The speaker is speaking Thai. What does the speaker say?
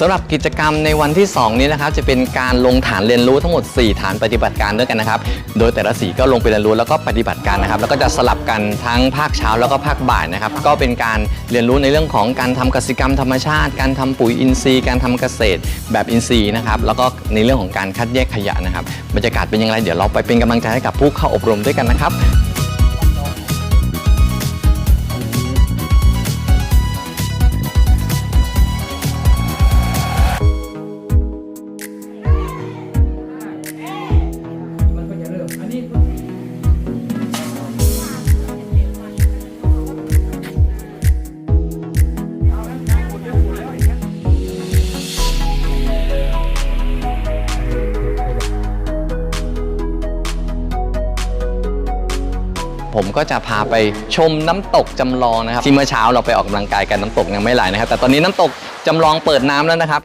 สำหรับกิจกรรมในวันที่ 2 นี้นะครับจะเป็นการลงฐานเรียนรู้ทั้งหมด 4 ฐานปฏิบัติการด้วยกันนะครับ โดยแต่ละสีก็ลงไปเรียนรู้แล้วก็ปฏิบัติการนะครับ แล้วก็จะสลับกันทั้งภาคเช้าแล้วก็ภาคบ่ายนะครับ ก็เป็นการเรียนรู้ในเรื่องของการทำกสิกรรมธรรมชาติ การทำปุ๋ยอินทรีย์ การทำเกษตร แบบอินทรีย์นะครับ แล้วก็ในเรื่องของการคัดแยกขยะนะครับ บรรยากาศเป็นยังไงเดี๋ยวเราไปเป็นกำลังใจให้กับผู้เข้าอบรมด้วยกันนะครับ ผมก็จะพาไปชมน้ำตกจำลองนะครับที่เมื่อเช้าเราไปออกกำลังกายกันน้ำตกยังไม่ไหลนะครับแต่ตอนนี้น้ำตกจำลองเปิดน้ำแล้วนะครับ